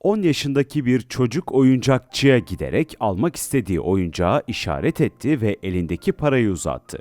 10 yaşındaki bir çocuk oyuncakçıya giderek almak istediği oyuncağı işaret etti ve elindeki parayı uzattı.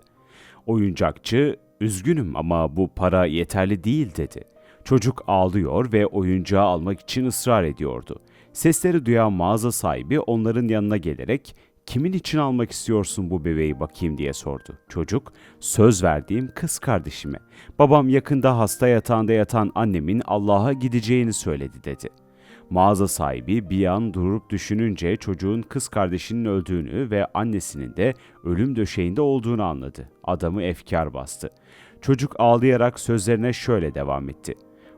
Oyuncakçı, "Üzgünüm ama bu para yeterli değil." dedi. Çocuk ağlıyor ve oyuncağı almak için ısrar ediyordu. Sesleri duyan mağaza sahibi onların yanına gelerek "Kimin için almak istiyorsun bu bebeği bakayım?" diye sordu. Çocuk, "Söz verdiğim kız kardeşime. Babam yakında hasta yatağında yatan annemin Allah'a gideceğini söyledi." dedi. Mağaza sahibi bir an durup düşününce çocuğun kız kardeşinin öldüğünü ve annesinin de ölüm döşeğinde olduğunu anladı. Adamı efkar bastı. Çocuk ağlayarak sözlerine şöyle devam etti.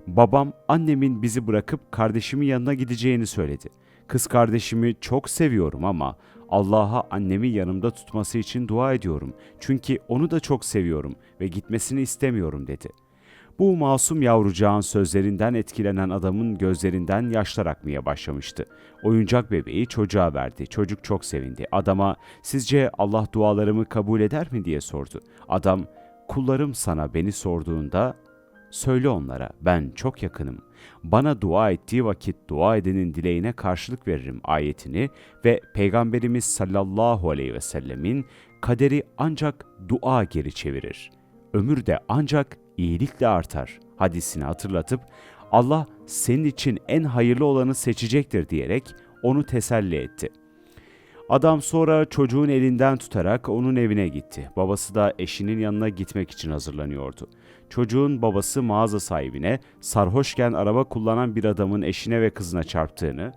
Babam annemin bizi bırakıp kardeşimin yanına gideceğini söyledi. Kız kardeşimi çok seviyorum ama Allah'a annemi yanımda tutması için dua ediyorum. Çünkü onu da çok seviyorum ve gitmesini istemiyorum dedi.'' Bu masum yavrucağın sözlerinden etkilenen adamın gözlerinden yaşlar akmaya başlamıştı. Oyuncak bebeği çocuğa verdi. Çocuk çok sevindi. Adama sizce Allah dualarımı kabul eder mi diye sordu. Adam kullarım sana beni sorduğunda söyle onlara ben çok yakınım. Bana dua ettiği vakit dua edenin dileğine karşılık veririm ayetini ve Peygamberimiz sallallahu aleyhi ve sellemin kaderi ancak dua geri çevirir. Ömür de ancak iyilikle artar hadisini hatırlatıp Allah senin için en hayırlı olanı seçecektir diyerek onu teselli etti. Adam sonra çocuğun elinden tutarak onun evine gitti. Babası da eşinin yanına gitmek için hazırlanıyordu. Çocuğun babası mağaza sahibine sarhoşken araba kullanan bir adamın eşine ve kızına çarptığını,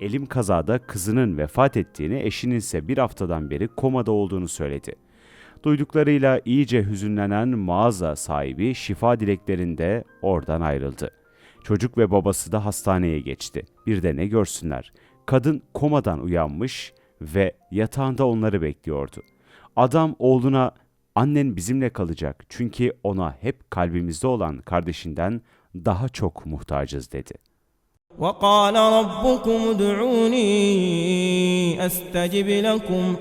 elim kazada kızının vefat ettiğini, eşinin ise bir haftadan beri komada olduğunu söyledi. Duyduklarıyla iyice hüzünlenen mağaza sahibi şifa dileklerinde oradan ayrıldı. Çocuk ve babası da hastaneye geçti. Bir de ne görsünler. Kadın komadan uyanmış ve yatağında onları bekliyordu. Adam oğluna annen bizimle kalacak çünkü ona hep kalbimizde olan kardeşinden daha çok muhtacız dedi. وقال ربكم ادعوني استجب لكم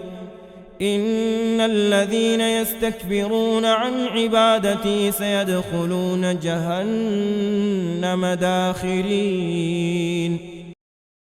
إن الذين يستكبرون عن عبادتي سيدخلون جهنم داخرين.